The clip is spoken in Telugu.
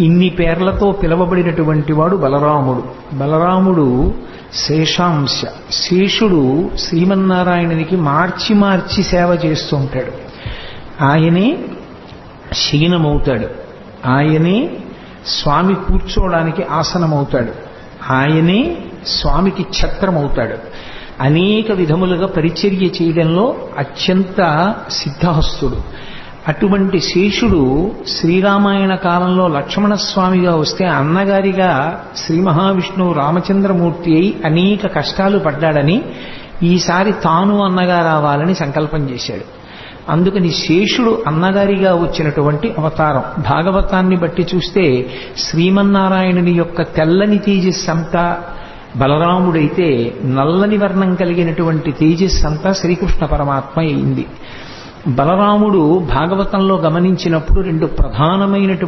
ఇన్ని పేర్లతో పిలవబడినటువంటి వాడు బలరాముడు. బలరాముడు శేషాంశ. శేషుడు శ్రీమన్నారాయణునికి మార్చి మార్చి సేవ చేస్తూ ఉంటాడు. ఆయనే శయనమవుతాడు. ఆయనే స్వామి కూర్చోవడానికి ఆసనమవుతాడు. ఆయనే స్వామికి ఛత్రమవుతాడు. అనేక విధములుగా పరిచర్య చేయడంలో అత్యంత సిద్ధహస్తుడు. అటువంటి శేషుడు శ్రీరామాయణ కాలంలో లక్ష్మణస్వామిగా వస్తే అన్నగారిగా శ్రీ మహావిష్ణువు రామచంద్రమూర్తి అయి అనేక కష్టాలు పడ్డాడని ఈసారి తాను అన్నగా రావాలని సంకల్పం చేశాడు. అందుకని శేషుడు అన్నగారిగా వచ్చినటువంటి అవతారం. భాగవతాన్ని బట్టి చూస్తే శ్రీమన్నారాయణుని యొక్క తెల్లని తేజస్సు అంతా బలరాముడైతే నల్లని వర్ణం కలిగినటువంటి తేజస్సు అంతా శ్రీకృష్ణ పరమాత్మ అయింది. బలరాముడు భాగవతంలో గమనించినప్పుడు రెండు ప్రధానమైనటువంటి